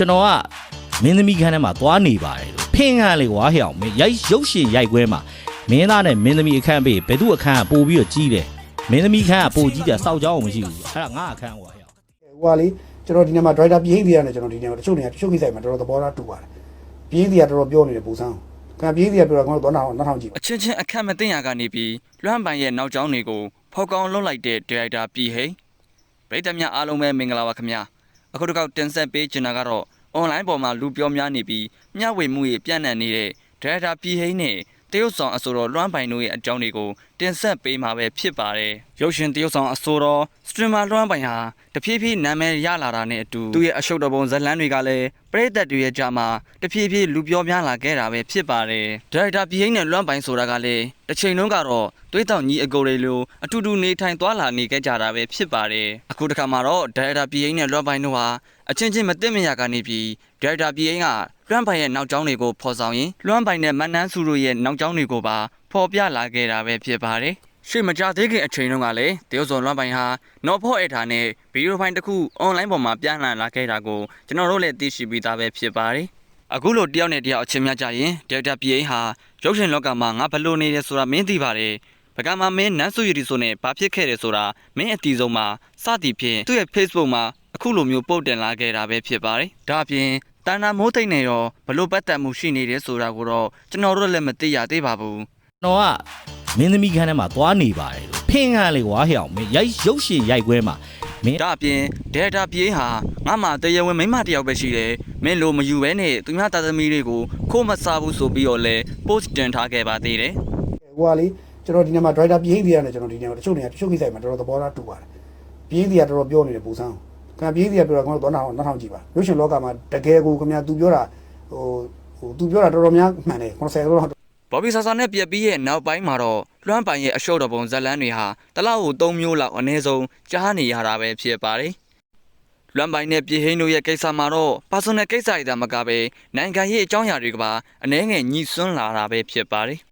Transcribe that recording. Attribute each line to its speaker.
Speaker 1: ကျွန်တော်ကမင်းသမီးခန်းထဲမှာသွားနေပါတယ်လို့ဖင်ကလေကွာဟဲ့အောင်မင်းရိုက်ရုပ်ရှင်ရိုက်ခွဲမှာမင်းသားနဲ့မင်းသမီးအခန်းပေးဘယ်သူအခန်းကပို့ပြီးတော့ကြီးတယ်မင်းသမီးခန်းကပို့ကြီးတယ်စောက်ကြောင်းမရှိဘူးအဲ့ဒါငါအခန်းကွာဟဲ့အောင်
Speaker 2: ဟိုကလေကျွန်တော်ဒီနေ့မှာ driver ပြင်းသေးရတယ်ကျွန်တော်ဒီနေ့မှာတချို့နေရာတချို့ကိစ္စတွေမှာတော်တော်သဘောထားတူပါတယ်ပြင်းသေးရတော်တော်ပြောနေတယ်ပူဆန်းခံပြင်းသေးရပြောတော့ကျွန်တော်တော့နောက်နောက်ထောင်ကြည့်
Speaker 3: အချင်းချင်းအခက်မသိရကနေပြီးလွမ်းပိုင်ရဲ့နောက်ကျောင်းတွေကိုဖောက်ကောင်းလှုပ်လိုက်တဲ့ဒါရိုက်တာပြည်ဟိပရိသတ်များအားလုံးပဲမင်္ဂလာပါခင်ဗျာ အခုတစ်ခေါက်တင်ဆက်ပေးချင်တာကတော့ online ပေါ်မှာလူပြောများနေပြီးမျှဝေမှုတွေပြန့်နှံ့နေတဲ့ဒါရိုက်တာပြည်ဟိနဲ့ တရုတ်ဆောင်အဆိုတော်လွမ်းပိုင်တို့ရဲ့အကြောင်းတွေကိုတင်ဆက်ပေးမှာပဲဖြစ်ပါတယ်ရုပ်ရှင်တရုတ်ဆောင်အဆိုတော်စထရီမာလွမ်းပိုင်ဟာတဖြည်းဖြည်းနာမည်ရလာတာနဲ့အတူသူရဲ့အရှုပ်တော်ပုံဇတ်လန်းတွေကလည်းပရိသတ်တွေရဲ့ကြားမှာတဖြည်းဖြည်းလူပြောများလာခဲ့တာပဲဖြစ်ပါတယ်ဒါရိုက်တာပြည်ဟိနဲ့လွမ်းပိုင်ဆိုတာကလည်းတစ်ချိန်လုံးကတော့တွေးတောင်ကြီးအကိုတွေလိုအတူတူနေထိုင်သွားလာနေခဲ့ကြတာပဲဖြစ်ပါတယ်အခုတစ်ခါမှာတော့ဒါရိုက်တာပြည်ဟိနဲ့လွမ်းပိုင်တို့ဟာအချင်းချင်းမသိမရကနေပြီးဒါ ရိုက်တာပြည်ဟိကလွမ်းပိုင်ရဲ့နောက်ကျောင်းတွေကိုဖော်ဆောင်ရင်လွမ်းပိုင်နဲ့မန်နန်းစုတို့ရဲ့နောက်ကျောင်းတွေကိုပါဖော်ပြလာခဲ့တာပဲဖြစ်ပါတယ်ရှေ့မကြသေးခင်အချိန်တုန်းကလည်းတရုတ်စုံလွမ်းပိုင်ဟာနော်ဖော့အထာနဲ့ဗီဒီယိုဖိုင်တစ်ခုအွန်လိုင်းပေါ်မှာပြန့်နှံ့လာခဲ့တာကိုကျွန်တော်တို့လည်းသိရှိပြီးသားပဲဖြစ်ပါတယ်အခုလိုတယောက်နဲ့တယောက်အချင်းများကြရင်ဒေါက်တာ PA ဟာရုပ်ရှင်လောကမှာငါဘယ်လိုနေလဲဆိုတာမင်းသိပါတယ်ပကမာမင်းနန်းစုရည်ဒီဆိုနဲ့ဘာဖြစ်ခဲ့တယ်ဆိုတာမင်းအတီဆုံးမှာစသည်ဖြင့်သူ့ရဲ့ Facebook မှာအခုလိုမျိုးပုတ်တင်လာခဲ့တာပဲဖြစ်ပါတယ်ဒါအပြင် တန်နာမိုးသိမ့်နေရောဘလို့ပတ်သက်မှုရှိနေတယ်ဆိုတာကိုတော့ကျွန်တော်တို့လည်းမသိရသေးပါဘူး
Speaker 1: ကျွန်တော်ကမင်းသမီးခန်းထဲမှာသွားနေပါတယ်လို့ဖင်ကလေကွာဟဲ့အောင်မင်းရိုက်ရုပ်ရှင်ရိုက်ခွဲမှာမင်း
Speaker 3: ဒါအပြင်ဒေတာပြေးဟာငါမှတရားဝင်မိန်းမတစ်ယောက်ပဲရှိတယ်မင်းလိုမယူဘဲနဲ့သူများတာသမီတွေကိုခိုးမစားဘူးဆိုပြီးတော့လဲ post တင်ထားခဲ့ပါသေးတယ်
Speaker 2: ဟိုကလေကျွန်တော်ဒီနေ့မှာ driver ပြင်းသေးရတယ်ကျွန်တော်ဒီနေ့မှာတချို့နေရာတချို့ကိစ္စတွေမှာတော်တော်သဘောထားတူပါတယ်ပြင်းသေးရတော်တော်ပြောနေတယ်ပူဆန်း ခံပြင်းသေးရပြောတော့ကျွန်တော်တော့နောက်နောက်ထောင်ကြည့်ပါရုပ်ရှင်လောကမှာတကယ်ကိုခင်ဗျာ तू ပြောတာဟိုဟို तू ပြောတာတော်တော်များမှန်တယ်90လောက်
Speaker 3: ဘော်ဘီဆာဆာနဲ့ပြက်ပြီးရဲ့နောက်ပိုင်းမှာတော့လွမ်းပိုင်ရဲ့အရှုပ်တော်ပုံဇက်လန်းတွေဟာတစ်လောက်ကို၃မျိုးလောက်အနည်းဆုံးကြားနေရတာပဲဖြစ်ပါတယ်လွမ်းပိုင်နဲ့ပြည်ဟိန်းတို့ရဲ့ကိစ္စမှာတော့ personal ကိစ္စတွေသာမကပဲနိုင်ငံရေးအကြောင်းအရာတွေကပါအနည်းငယ်ညှိစွန်းလာတာပဲဖြစ်ပါတယ်